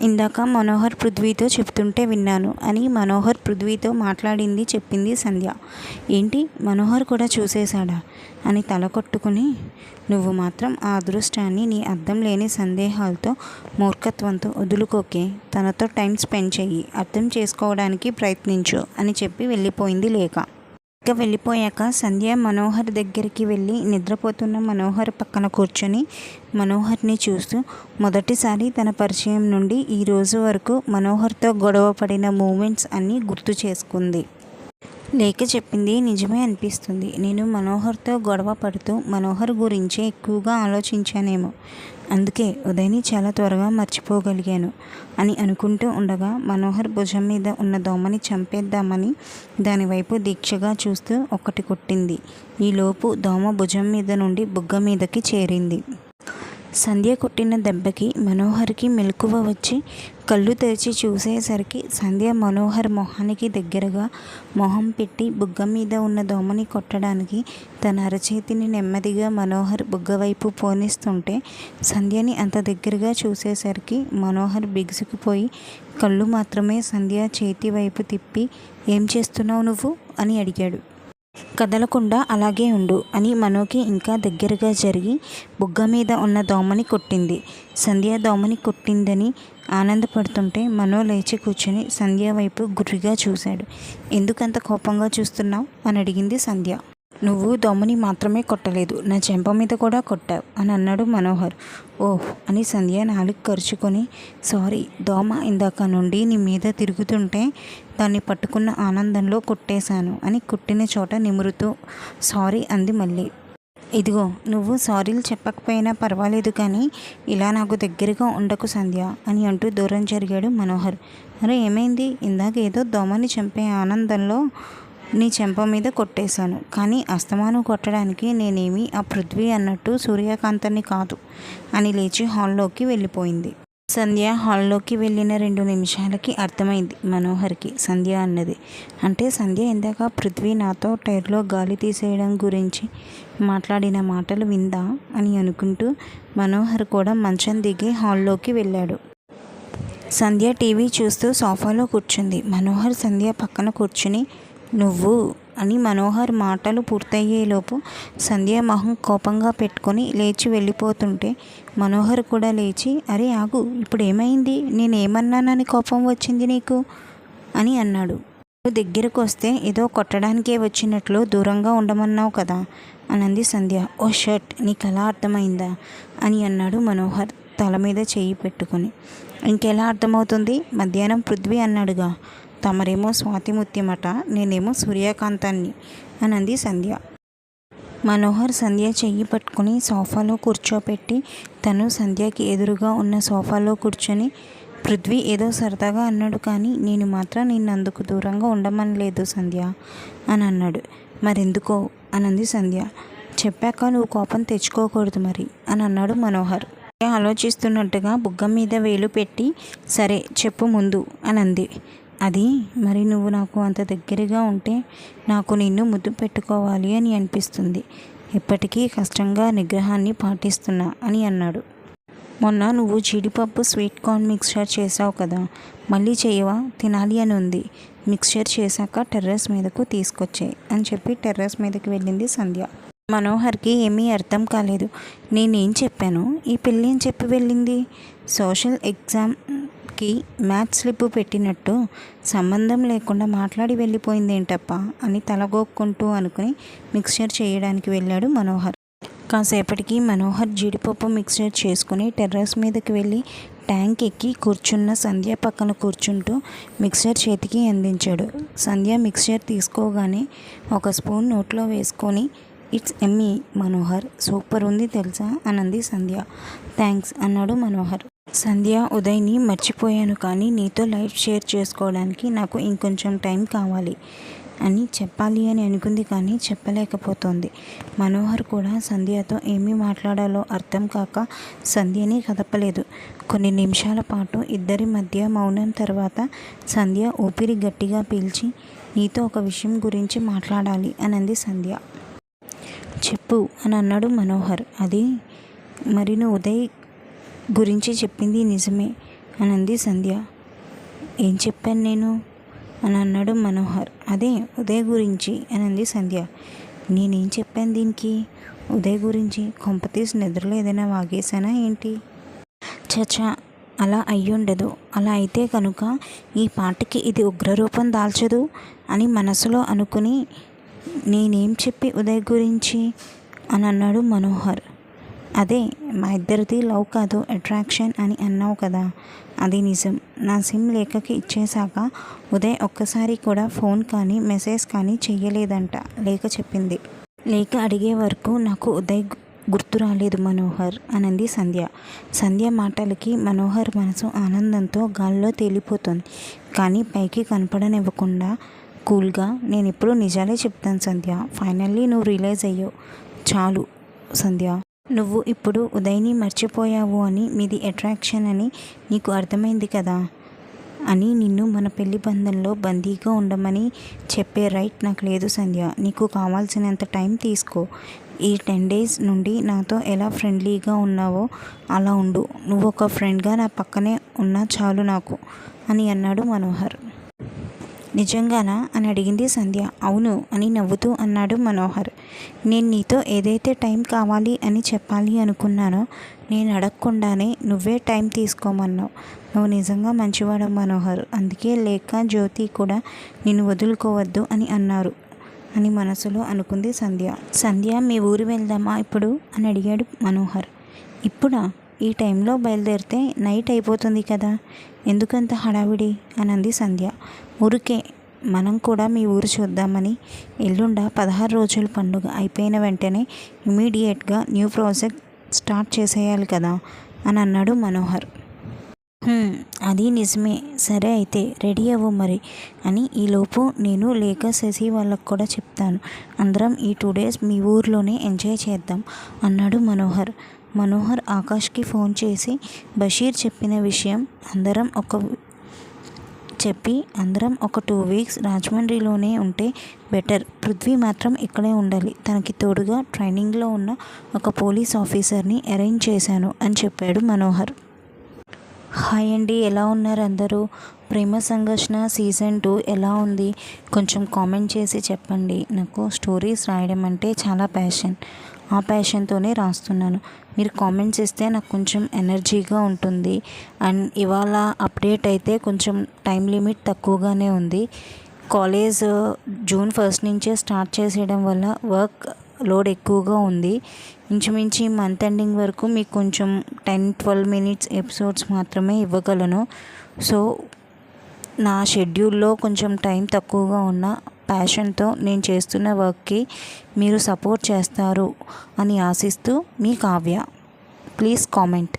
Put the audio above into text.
ఇందాక మనోహర్ పృథ్వీతో చెప్తుంటే విన్నాను అని మనోహర్ పృథ్వీతో మాట్లాడింది చెప్పింది సంధ్య. ఏంటి? మనోహర్ కూడా చూసేశాడా? అని తల కొట్టుకుని నువ్వు మాత్రం ఆ అదృష్టాన్ని నీ అర్థం లేని సందేహాలతో మూర్ఖత్వంతో వదులుకోకే. తనతో టైం స్పెండ్ చెయ్యి అర్థం చేసుకోవడానికి ప్రయత్నించు అని చెప్పి వెళ్ళిపోయింది లేక ఇక వెళ్ళిపోయాక సంధ్య మనోహర్ దగ్గరికి వెళ్ళి నిద్రపోతున్న మనోహర్ పక్కన కూర్చొని మనోహర్ని చూస్తూ మొదటిసారి తన పరిచయం నుండి ఈ రోజు వరకు మనోహర్తో గొడవ పడిన మూమెంట్స్ అన్నీ గుర్తు చేసుకుంది. లేఖ చెప్పింది నిజమే అనిపిస్తుంది. నేను మనోహర్తో గొడవ పడుతూ మనోహర్ గురించే ఎక్కువగా ఆలోచించానేమో. అందుకే ఉదయని చాలా త్వరగా మర్చిపోగలిగాను అని అనుకుంటూ ఉండగా మనోహర్ భుజం మీద ఉన్న దోమని చంపేద్దామని దానివైపు దీక్షగా చూస్తూ ఒకటి కొట్టింది. ఈలోపు దోమ భుజం మీద నుండి బుగ్గ మీదకి చేరింది. సంధ్య కొట్టిన దెబ్బకి మనోహర్కి మెలకువ వచ్చి కళ్ళు తెరిచి చూసేసరికి సంధ్య మనోహర్ మొహానికి దగ్గరగా మొహం పెట్టి బుగ్గ మీద ఉన్న దోమని కొట్టడానికి తన అరచేతిని నెమ్మదిగా మనోహర్ బుగ్గ వైపు పోనిస్తుంటే సంధ్యని అంత దగ్గరగా చూసేసరికి మనోహర్ బిగుసుకుపోయి కళ్ళు మాత్రమే సంధ్య చేతి వైపు తిప్పి ఏం చేస్తున్నావు నువ్వు? అని అడిగాడు. కదలకుండా అలాగే ఉండు అని మనోకి ఇంకా దగ్గరగా జరిగి బుగ్గ మీద ఉన్న దోమని కొట్టింది. సంధ్య దోమని కొట్టిందని ఆనందపడుతుంటే మనో లేచి కూర్చొని సంధ్య వైపు గుర్రిగా చూశాడు. ఎందుకంత కోపంగా చూస్తున్నావు? అని అడిగింది సంధ్య. నువ్వు దోమని మాత్రమే కొట్టలేదు నా చెంప మీద కూడా కొట్టావు అని అన్నాడు మనోహర్. ఓహ్ అని సంధ్య నాలుగు ఖర్చుకొని సారీ దోమ ఇందాక నుండి నీ మీద తిరుగుతుంటే దాన్ని పట్టుకున్న ఆనందంలో కొట్టేశాను అని కుట్టిన చోట నిమురుతూ సారీ అంది మళ్ళీ. ఇదిగో నువ్వు సారీలు చెప్పకపోయినా పర్వాలేదు కానీ ఇలా నాకు దగ్గరగా ఉండకు సంధ్య అని అంటూ దూరం జరిగాడు మనోహర్. అరే ఏమైంది? ఇందాక ఏదో దోమని చంపే ఆనందంలో నీ చెంప మీద కొట్టేశాను. కానీ అస్తమానం కొట్టడానికి నేనేమి ఆ పృథ్వీ అన్నట్టు సూర్యకాంతని కాదు అని లేచి హాల్లోకి వెళ్ళిపోయింది. సంధ్య హాల్లోకి వెళ్ళిన రెండు నిమిషాలకి అర్థమైంది. మనోహర్కి సంధ్య అన్నది. అంటే సంధ్య ఇందాక పృథ్వీ నాతో టైర్లో గాలి తీసేయడం గురించి మాట్లాడిన మాటలు విందా అని అనుకుంటూ మనోహర్ కూడా మంచం దిగి హాల్లోకి వెళ్ళాడు. సంధ్య టీవీ చూస్తూ సోఫాలో కూర్చుంది. మనోహర్ సంధ్య పక్కన కూర్చుని నువ్వు అని మనోహర్ మాటలు పూర్తయ్యేలోపు సంధ్య మొహం కోపంగా పెట్టుకొని లేచి వెళ్ళిపోతుంటే మనోహర్ కూడా లేచి అరే ఆగు ఇప్పుడు ఏమైంది? నేనేమన్నానని కోపం వచ్చింది నీకు? అని అన్నాడు. నువ్వు దగ్గరకు వస్తే ఏదో కొట్టడానికే వచ్చినట్లు దూరంగా ఉండమన్నావు కదా? అనంది సంధ్య. ఓ షర్ట్ నీకు ఎలా అర్థమైందా? అని అన్నాడు మనోహర్ తల మీద చేయి పెట్టుకొని. ఇంకెలా అర్థమవుతుంది? మధ్యాహ్నం పృథ్వీ అన్నాడుగా. తమరేమో స్వాతిముత్యమట నేనేమో సూర్యకాంతాన్ని అనంది సంధ్య. మనోహర్ సంధ్య చెయ్యి పట్టుకుని సోఫాలో కూర్చోపెట్టి తను సంధ్యకి ఎదురుగా ఉన్న సోఫాలో కూర్చొని పృథ్వీ ఏదో సరదాగా అన్నాడు కానీ నేను మాత్రం నిన్ను అందుకు దూరంగా ఉండమని లేదు సంధ్య అని అన్నాడు. మరెందుకో అనంది సంధ్య. చెప్పాక నువ్వు కోపం తెచ్చుకోకూడదు మరి అని అన్నాడు మనోహర్. ఆలోచిస్తున్నట్టుగా బుగ్గ మీద వేలు పెట్టి సరే చెప్పు ముందు అనంది. అది మరి నువ్వు నాకు అంత దగ్గరగా ఉంటే నాకు నిన్ను ముద్దు పెట్టుకోవాలి అని అనిపిస్తుంది. ఇప్పటికీ కష్టంగా నిగ్రహాన్ని పాటిస్తున్నా అని అన్నాడు. మొన్న నువ్వు జీడిపప్పు స్వీట్ కార్న్ మిక్స్చర్ చేసావు కదా మళ్ళీ చేయవా? తినాలి అని ఉంది. మిక్స్చర్ చేశాక టెర్రస్ మీదకు తీసుకొచ్చాయి అని చెప్పి టెర్రస్ మీదకి వెళ్ళింది సంధ్య. మనోహర్కి ఏమీ అర్థం కాలేదు. నేనేం చెప్పాను? ఈ పిల్లి ఏం చెప్పి వెళ్ళింది? సోషల్ ఎగ్జామ్ ఎగ్జామ్కి మ్యాథ్స్ స్లిప్ పెట్టినట్టు సంబంధం లేకుండా మాట్లాడి వెళ్ళిపోయింది ఏంటప్ప అని తలగొక్కుంటూ అనుకుని మిక్స్చర్ చేయడానికి వెళ్ళాడు మనోహర్. కాసేపటికి మనోహర్ జీడిపప్పు మిక్స్చర్ చేసుకుని టెర్రస్ మీదకి వెళ్ళి ట్యాంక్ ఎక్కి కూర్చున్న సంధ్య పక్కన కూర్చుంటూ మిక్సర్ చేతికి అందించాడు. సంధ్య మిక్సర్ తీసుకోగానే ఒక స్పూన్ నోట్లో వేసుకొని ఇట్స్ ఎమ్మీ మనోహర్ సూపర్ ఉంది తెలుసా? అనంది సంధ్య. థ్యాంక్స్ అన్నాడు మనోహర్. సంధ్య ఉదయ్ని మర్చిపోయాను కానీ నీతో లైఫ్ షేర్ చేసుకోవడానికి నాకు ఇంకొంచెం టైం కావాలి అని చెప్పాలి అని అనుకుంది కానీ చెప్పలేకపోతోంది. మనోహర్ కూడా సంధ్యతో ఏమీ మాట్లాడాలో అర్థం కాక సంధ్యని కదపలేదు. కొన్ని నిమిషాల పాటు ఇద్దరి మధ్య మౌనం తర్వాత సంధ్య ఊపిరి గట్టిగా పీల్చి నీతో ఒక విషయం గురించి మాట్లాడాలి అనంది సంధ్య. చెప్పు అని అన్నాడు మనోహర్. అది మరి నువ్వు ఉదయ్ గురించి చెప్పింది నిజమే అనంది సంధ్య. ఏం చెప్పాను నేను? అని అన్నాడు మనోహర్. అదే ఉదయ్ గురించి అనంది సంధ్య. నేనేం చెప్పాను దీనికి? ఉదయ్ గురించి? కొంపతీసి నిద్రలో ఏదైనా వాగేసానా ఏంటి? చచా అలా అయ్యుండదు. అలా అయితే కనుక ఈ పాటకి ఇది ఉగ్రరూపం దాల్చదు అని మనసులో అనుకుని నేనేం చెప్పి ఉదయ్ గురించి? అని అన్నాడు మనోహర్. అదే మా ఇద్దరిది లవ్ కాదు అట్రాక్షన్ అని అన్నావు కదా. అది నిజం. నా సిమ్ లేఖకి ఇచ్చేశాక ఉదయ్ ఒక్కసారి కూడా ఫోన్ కానీ మెసేజ్ కానీ చెయ్యలేదంట లేఖ చెప్పింది. లేఖ అడిగే వరకు నాకు ఉదయ్ గుర్తు రాలేదు మనోహర్ అనంది సంధ్య. సంధ్య మాటలకి మనోహర్ మనసు ఆనందంతో గాల్లో తేలిపోతుంది. కానీ పైకి కనపడనివ్వకుండా కూల్గా నేను ఎప్పుడు నిజాలే చెప్తాను సంధ్య. ఫైనల్లీ నువ్వు రియలైజ్ అయ్యావు. చాలు సంధ్య. నువ్వు ఇప్పుడు ఉదయ్ని మర్చిపోయావు అని మీది అట్రాక్షన్ అని నీకు అర్థమైంది కదా? అని నిన్ను మన పెళ్ళి బంధంలో బందీగా ఉండమని చెప్పే రైట్ నాకు లేదు సంధ్య. నీకు కావాల్సినంత టైం తీసుకో. ఈ టెన్ డేస్ నుండి నాతో ఎలా ఫ్రెండ్లీగా ఉన్నావో అలా ఉండు. నువ్వు ఒక ఫ్రెండ్గా నా పక్కనే ఉన్నా చాలు నాకు అని అన్నాడు మనోహర్. నిజంగానా? అని అడిగింది సంధ్య. అవును అని నవ్వుతూ అన్నాడు మనోహర్. నేను నీతో ఏదైతే టైం కావాలి అని చెప్పాలి అనుకున్నానో నేను అడగకుండానే నువ్వే టైం తీసుకోమన్నావు. నువ్వు నిజంగా మంచివాడు మనోహర్. అందుకే లేక జ్యోతి కూడా నిన్ను వదులుకోవద్దు అని అన్నారు అని మనసులో అనుకుంది సంధ్య. సంధ్య మీ ఊరు వెళ్దామా ఇప్పుడు? అని అడిగాడు మనోహర్. ఇప్పుడా? ఈ టైంలో బయలుదేరితే నైట్ అయిపోతుంది కదా. ఎందుకంత హడావిడి? అనంది సంధ్య. ఊరికే మనం కూడా మీ ఊరు చూద్దామని ఎల్లుండ పదహారు రోజుల పండుగ అయిపోయిన వెంటనే ఇమీడియట్గా న్యూ ప్రాజెక్ట్ స్టార్ట్ చేసేయాలి కదా అని అన్నాడు మనోహర్. అది నిజమే. సరే అయితే రెడీ అవ్వు మరి అని ఈలోపు నేను లేక శశి వాళ్ళకు కూడా చెప్తాను. అందరం ఈ టూ డేస్ మీ ఊర్లోనే ఎంజాయ్ చేద్దాం అన్నాడు మనోహర్. మనోహర్ ఆకాష్కి ఫోన్ చేసి బషీర్ చెప్పిన విషయం అందరం ఒక చెప్పి అందరం ఒక టూ వీక్స్ రాజమండ్రిలోనే ఉంటే బెటర్ పృథ్వీ మాత్రం ఇక్కడే ఉండాలి. తనకి తోడుగా ట్రైనింగ్లో ఉన్న ఒక పోలీస్ ఆఫీసర్ని అరేంజ్ చేశాను అని చెప్పాడు మనోహర్. హాయ్ అండి ఎలా ఉన్నారు అందరూ? ప్రేమ సంఘర్షణ సీజన్ టూ ఎలా ఉంది? కొంచెం కామెంట్ చేసి చెప్పండి. నాకు స్టోరీస్ రాయడం అంటే చాలా ప్యాషన్ ఆ ప్యాషన్తోనే రాస్తున్నాను. మీరు కామెంట్స్ ఇస్తే నాకు కొంచెం ఎనర్జీగా ఉంటుంది. అండ్ ఇవాళ అప్డేట్ అయితే కొంచెం టైం లిమిట్ తక్కువగానే ఉంది. కాలేజ్ జూన్ ఫస్ట్ నుంచే స్టార్ట్ చేసేయడం వల్ల వర్క్ లోడ్ ఎక్కువగా ఉంది. ఇంచుమించి మంత్ ఎండింగ్ వరకు మీకు కొంచెం టెన్ ట్వెల్వ్ మినిట్స్ ఎపిసోడ్స్ మాత్రమే ఇవ్వగలను. సో నా షెడ్యూల్లో కొంచెం టైం తక్కువగా ఉన్న ప్యాషన్తో నేను చేస్తున్న వర్క్కి మీరు సపోర్ట్ చేస్తారు అని ఆశిస్తూ మీ కావ్య. Please comment.